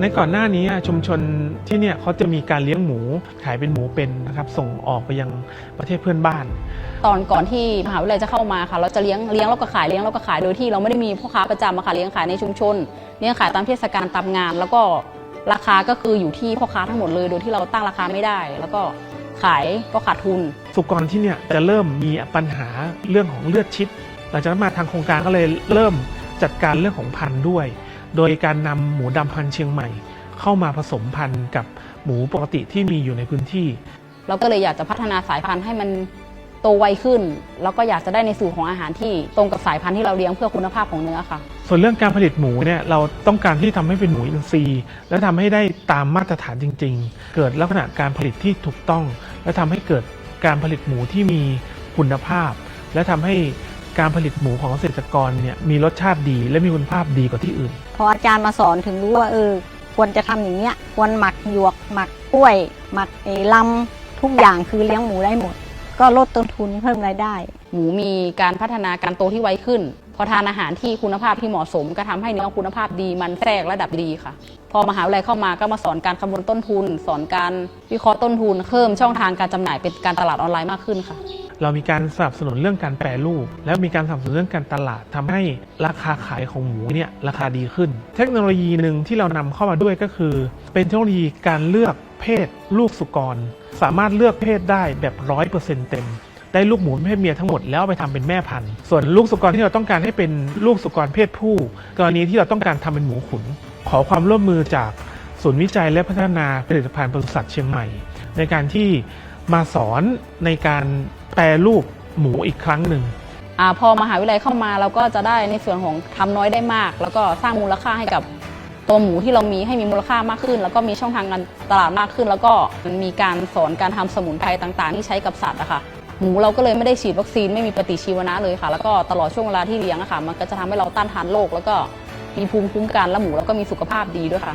ในก่อนหน้านี้อะชุมชนที่เนี่ยเขาจะมีการเลี้ยงหมูขายเป็นหมูเป็นนะครับส่งออกไปยังประเทศเพื่อนบ้าน ตอนก่อนที่มหาวิทยาลัยจะเข้ามาค่ะ เราจะเลี้ยงเลี้ยงแล้วก็ขายเลี้ยงแล้วก็ขายโดยที่เราไม่ได้มีพ่อค้าประจำอะค่ะเลี้ยงขายในชุมชนเลี้ยงขายตามเทศกาลตามงาน แล้วก็ราคาก็คืออยู่ที่พ่อค้าทั้งหมดเลย โดยที่เราตั้งราคาไม่ได้ แล้วก็ขายก็ขาดทุน สุกรที่เนี่ยจะเริ่มมีปัญหาเรื่องของเลือดชิด หลังจากนั้นมาทางโครงการก็เลยเริ่มจัดการเรื่องของพันธุ์ด้วย โดยการนำหมูดำพันธุ์เชียงใหม่ เข้ามาผสมพันธุ์กับหมูปกติที่มีอยู่ในพื้นที่ เราก็เลยอยากจะพัฒนาสายพันธุ์ให้มันโตไวขึ้น แล้วก็อยากจะได้ในสูตรของอาหารที่ตรงกับสายพันธุ์ที่เราเลี้ยงเพื่อคุณภาพของเนื้อค่ะ ส่วนเรื่องการผลิตหมูเนี่ยเราต้องการที่ทำให้เป็นหมูอินทรีย์ และทำให้ได้ตามมาตรฐานจริง ๆ เกิดลักษณะการผลิตที่ถูกต้อง และทำให้เกิดการผลิตหมูที่มีคุณภาพ และทำให้ การผลิตหมูของเกษตรกรเนี่ยมีรสชาติดีและมีคุณภาพดีกว่าที่อื่น พออาจารย์มาสอนถึงรู้ว่าเออควรจะทำอย่างเนี้ยควรหมักหยวกหมักกล้วย หมักไอ้ลำทุกอย่างคือเลี้ยงหมูได้หมด ก็ลดต้นทุนเพิ่มรายได้ หมูมีการพัฒนาการโตที่ไวขึ้น พอทานอาหารที่คุณภาพที่เหมาะสม ก็ทำให้เนื้อคุณภาพดีมันแทรกระดับดีค่ะ พอมหาวิทยาลัยเข้ามาก็มาสอนการคำนวณต้นทุน สอนการวิเคราะห์ต้นทุนเพิ่มช่องทางการจำหน่ายเป็นการตลาดออนไลน์มากขึ้นค่ะ เรามีการสนับสนุนเรื่องการแปรรูป แล้วมีการสนับสนุนเรื่องการตลาดทำให้ราคาขายของหมูเนี่ยราคาดีขึ้น เทคโนโลยีหนึ่งที่เรานำเข้ามาด้วยก็คือ เป็นเทคโนโลยีการเลือกเพศลูกสุกร สามารถเลือกเพศได้แบบร้อยเปอร์เซ็นต์เต็มได้ลูกหมูเพศเมียทั้งหมดแล้วไปทำเป็นแม่พันธุ์ ส่วนลูกสุกรที่เราต้องการให้เป็นลูกสุกรเพศผู้ กรณีที่เราต้องการทำเป็นหมูขุน ขอความร่วมมือจากศูนย์วิจัยและพัฒนาผลิตภัณฑ์ปศุสัตว์เชียงใหม่ ในการที่มาสอนในการ แปรรูปหมูอีกครั้งหนึ่ง อาพอมหาวิทยาลัยเข้ามาเราก็จะได้ในส่วนของทำน้อยได้มาก แล้วก็สร้างมูลค่าให้กับตัวหมูที่เรามีให้มีมูลค่ามากขึ้น แล้วก็มีช่องทางการตลาดมากขึ้น แล้วก็มีการสอนการทำสมุนไพรต่างๆ ที่ใช้กับสัตว์อะค่ะหมูเราก็เลยไม่ได้ฉีดวัคซีนไม่มีปฏิชีวนะเลยค่ะ แล้วก็ตลอดช่วงเวลาที่เลี้ยงอะค่ะ มันก็จะทำให้เราต้านทานโรคแล้วก็มีภูมิคุ้มกันและหมูแล้วก็มีสุขภาพดีด้วยค่ะ